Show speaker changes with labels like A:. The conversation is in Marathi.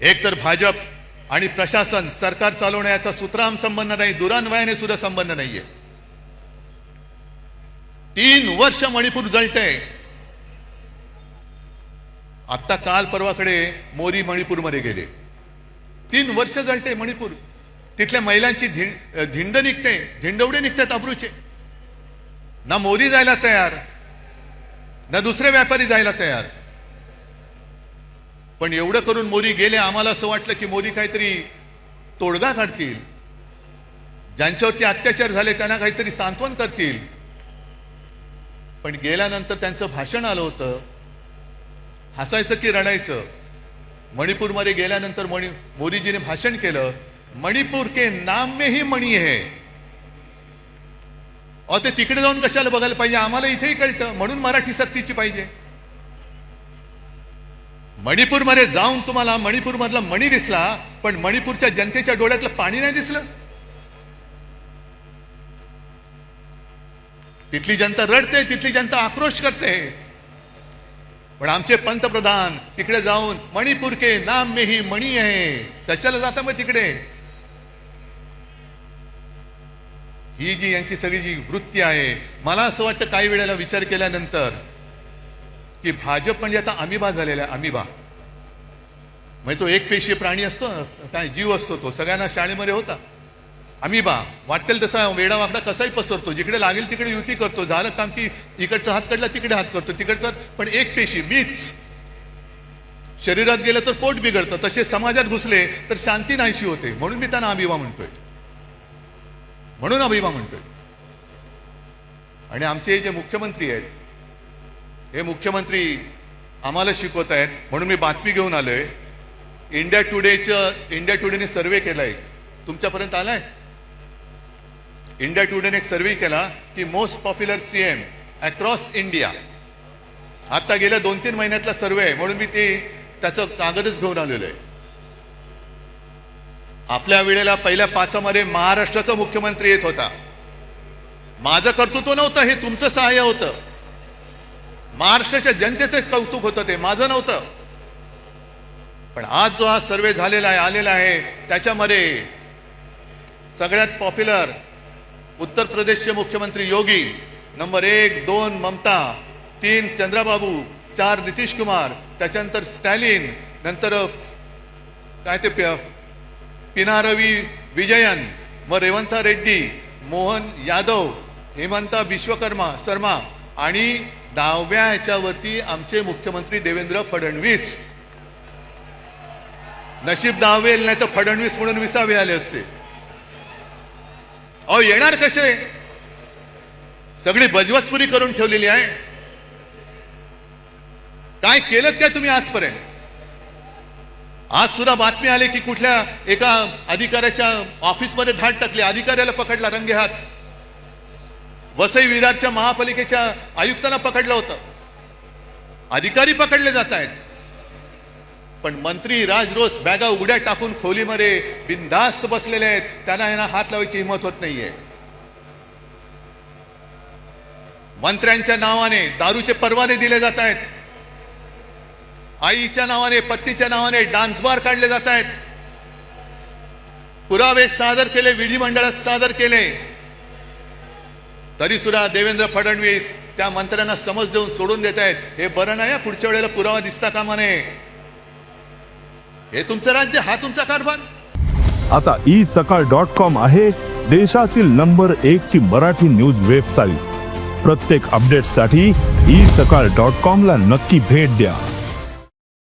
A: एक तर भाजप आणि प्रशासन सरकार चालवण्याचा सुतराम संबंध नाही दुरान्वयाने सुद्धा संबंध नाहीये. तीन वर्ष मणिपूर जळतंय. आत्ता काल परवाकडे मोरी मणिपूरमध्ये गेले. तीन वर्ष जळते मणिपूर. तिथल्या महिलांची धिंड निघते धिंडवडे निघतात अब्रूचे. ना मोदी जायला तयार ना दुसरे व्यापारी जायला तयार. पण एवढं करून मोदी गेले आम्हाला असं वाटलं की मोदी काहीतरी तोडगा काढतील. ज्यांच्यावरती अत्याचार झाले त्यांना काहीतरी सांत्वन करतील. पण गेल्यानंतर त्यांचं भाषण आलं होतं. हसायचं की रडायचं? मणिपूरमध्ये गेल्यानंतर मणि मोदीजीने भाषण केलं मणिपूर के नाम में ही मणी आहे अहो ते तिकडे जाऊन कशाला बघायला पाहिजे? आम्हाला इथेही कळतं. म्हणून मराठी सक्तीची पाहिजे. मणिपूरमध्ये जाऊन तुम्हाला मणिपूरमधला मणी दिसला पण मणिपूरच्या जनतेच्या डोळ्यातलं पाणी नाही दिसलं. तिथली जनता रडते तिथली जनता आक्रोश करते. पण आमचे पंतप्रधान तिकडे जाऊन मणिपूर के नाम में ही मणी आहे कशाला जाता मग तिकडे? ही जी यांची सगळी जी वृत्ती आहे मला असं वाटतं काही वेळेला विचार केल्यानंतर की भाजप म्हणजे आता अमिबा झालेला आहे अमिबा. म्हणजे तो एक पेशी प्राणी असतो ना, काय जीव असतो तो सगळ्यांना शाळेमध्ये होता. अमिबा वाटेल तसा वेडा वाकडा कसाही पसरतो जिकडे लागेल तिकडे युती करतो झालं काम की इकडचा हात काढला तिकडे हात करतो तिकडचा पण एक पेशी मीच. शरीरात गेलं तर पोट बिघडतं तसे समाजात घुसले तर शांती नाहीशी होते म्हणून मी त्यांना अभिमा म्हणतोय. म्हणून अभिमा म्हणतोय. आणि आमचे हे जे मुख्यमंत्री आहेत हे मुख्यमंत्री आम्हाला शिकवत आहेत. म्हणून मी बातमी घेऊन आलोय. इंडिया टुडेचं इंडिया टुडेने सर्वे केलाय तुमच्यापर्यंत आलाय? इंडिया टुडेने एक सर्वे केला की most popular CM across India आता गेल्या दोन तीन महिन्यातला सर्वे आहे. म्हणून मी ते त्याचं कागदच घेऊन आलेलो आहे. आपल्या वेळेला पहिल्या पाचामध्ये महाराष्ट्राचा मुख्यमंत्री येत होता. माझं कर्तृत्व नव्हतं हे तुमचं सहाय्य होतं. महाराष्ट्राच्या जनतेचं कौतुक होतं ते माझं नव्हतं. पण आज जो हा सर्वे झालेला आहे आलेला आहे त्याच्यामध्ये सगळ्यात पॉप्युलर उत्तर प्रदेशचे मुख्यमंत्री योगी नंबर एक दोन ममता तीन चंद्राबाबू चार नितीश कुमार त्याच्यानंतर स्टॅलिन नंतर काय ते पिनारवी विजयन मग रेवंता रेड्डी मोहन यादव हेमंता विश्वकर्मा शर्मा आणि दहाव्या ह्याच्यावरती आमचे मुख्यमंत्री देवेंद्र फडणवीस. नशीब दहावेल नाही तर फडणवीस म्हणून विसावे आले असते. अहो येणार कसे? सगळी बजवचपुरी करून ठेवलेली आहे. काय केलं काय तुम्ही आजपर्यंत? आज सुद्धा बातमी आली की कुठल्या एका अधिकाऱ्याच्या ऑफिसमध्ये धाड टाकली. अधिकाऱ्याला पकडला रंगे हात वसई विरारच्या महापालिकेच्या आयुक्तांना पकडलं होतं. अधिकारी पकडले जात आहेत. पण मंत्री राजरोस बॅगा उघड्या टाकून खोलीमध्ये बिनधास्त बसलेले आहेत. त्यांना यांना हात लावायची हिंमत होत नाहीये. मंत्र्यांच्या नावाने दारूचे परवाने दिले जात आहेत. आईच्या नावाने पत्नीच्या नावाने डान्स बार काढले जात आहेत. पुरावे सादर केले विधिमंडळात सादर केले. तरीसुद्धा देवेंद्र फडणवीस त्या मंत्र्यांना समज देऊन सोडून देत आहेत. हे बरं नाही या पुढच्या वेळेला पुरावा दिसता कामा नये. हे तुमचं राज्य हा तुमचा कारभार?
B: आता ई सकाळ डॉट कॉम आहे देशातील नंबर एक ची मराठी न्यूज वेबसाईट. प्रत्येक अपडेटसाठी ई सकाळ डॉट कॉम ला नक्की भेट द्या.